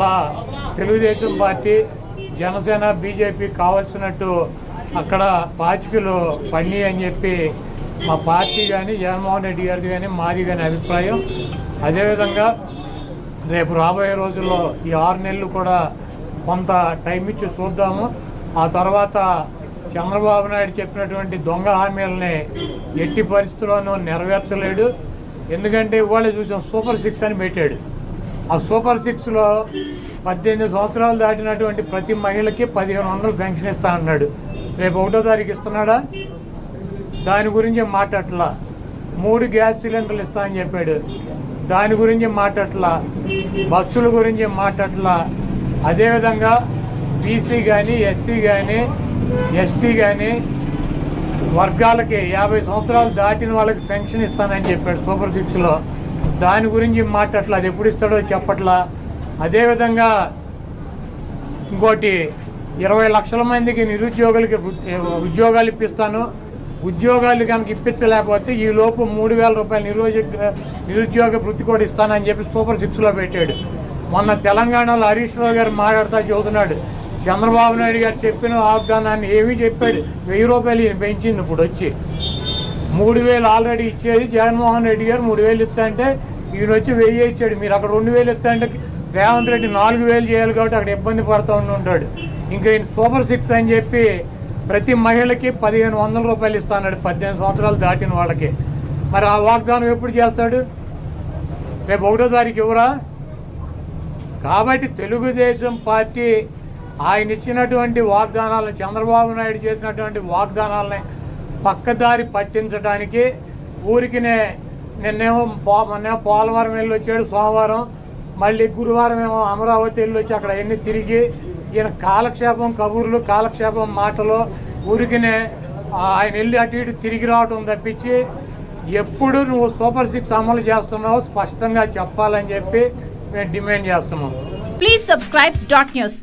మా Telugu Desam party Janasena BJP కావలసినట్టు అక్కడ పాచికలు పని అని చెప్పి మా పార్టీ కానీ జగన్మోహన్ రెడ్డి గారిది కానీ మాది కానీ అభిప్రాయం. అదేవిధంగా రేపు రాబోయే రోజుల్లో ఈ ఆరు నెలలు కూడా కొంత టైం ఇచ్చి చూద్దాము. ఆ తర్వాత చంద్రబాబు నాయుడు చెప్పినటువంటి దొంగ హామీలని ఎట్టి పరిస్థితుల్లోనూ నెరవేర్చలేడు. ఎందుకంటే ఇవాళ చూసాం సూపర్ సిక్స్ అని పెట్టాడు. ఆ సూపర్ సిక్స్లో పద్దెనిమిది సంవత్సరాలు దాటినటువంటి ప్రతి మహిళకి పదిహేను వందలు పెన్షన్ ఇస్తా అన్నాడు రేపు ఒకటో తారీఖు ఇస్తున్నాడా? దాని గురించి మాట్లాడలా మూడు గ్యాస్ సిలిండర్లు ఇస్తా అని చెప్పాడు. దాని గురించి మాట్లాడలా బస్సుల గురించి మాట్లాడలా అదేవిధంగా బీసీ కానీ ఎస్సీ కానీ ఎస్టీ కానీ వర్గాలకి యాభై సంవత్సరాలు దాటిన వాళ్ళకి పెన్షన్ ఇస్తానని చెప్పాడు సూపర్ సిక్స్లో దాని గురించి మాట్లాడలా అది ఎప్పుడు ఇస్తాడో చెప్పట్లా. అదేవిధంగా ఇంకోటి ఇరవై లక్షల మందికి నిరుద్యోగులకి ఉద్యోగాలు ఇప్పిస్తాను. ఉద్యోగాలు కనుక ఇప్పించలేకపోతే ఈ లోపు మూడు వేల రూపాయలు నిరుద్యోగ నిరుద్యోగ వృత్తి కూడా ఇస్తానని చెప్పి సూపర్ సిక్స్లో పెట్టాడు. మొన్న తెలంగాణలో హరీష్ రావు గారు మాట్లాడుతూ చెబుతున్నాడు చంద్రబాబు నాయుడు గారు చెప్పిన వాగ్దానాన్ని ఏమీ చెప్పాడు. వెయ్యి రూపాయలు ఈయన పెంచింది ఇప్పుడు వచ్చి. మూడు వేలు ఆల్రెడీ ఇచ్చేది జగన్మోహన్ రెడ్డి గారు మూడు వేలు ఇస్తా అంటే ఈయన వచ్చి వెయ్యి ఇచ్చాడు. మీరు అక్కడ రెండు వేలు ఇస్తా అంటే రేవంత్ రెడ్డి నాలుగు వేలు చేయాలి కాబట్టి అక్కడ ఇబ్బంది పడుతూ ఉండి ఉంటాడు ఇంకా ఈయన సూపర్ సిక్స్ అని చెప్పి ప్రతి మహిళకి పదిహేను వందల రూపాయలు ఇస్తాడు పద్దెనిమిది సంవత్సరాలు దాటిన వాళ్ళకి. మరి ఆ వాగ్దానం ఎప్పుడు చేస్తాడు? రేపు ఒకటో తారీఖు ఇవ్వరా కాబట్టి తెలుగుదేశం పార్టీ ఆయన ఇచ్చినటువంటి వాగ్దానాలను చంద్రబాబు నాయుడు చేసినటువంటి వాగ్దానాలని పక్కదారి పట్టించడానికి ఊరికినే నిన్నేమో పో మొన్నేమో పోలవరం వెళ్ళి వచ్చాడు సోమవారం మళ్ళీ గురువారం ఏమో అమరావతి వెళ్ళి వచ్చి అక్కడ ఎన్ని తిరిగి ఈయన కాలక్షేపం కబుర్లు కాలక్షేపం మాటలు ఊరికినే ఆయన వెళ్ళి అటు ఇటు తిరిగి రావటం తప్పించి ఎప్పుడు నువ్వు సూపర్ సిక్స్ అమలు చేస్తున్నావు స్పష్టంగా చెప్పాలని చెప్పి మేము డిమాండ్ చేస్తున్నాం. Please subscribe dot news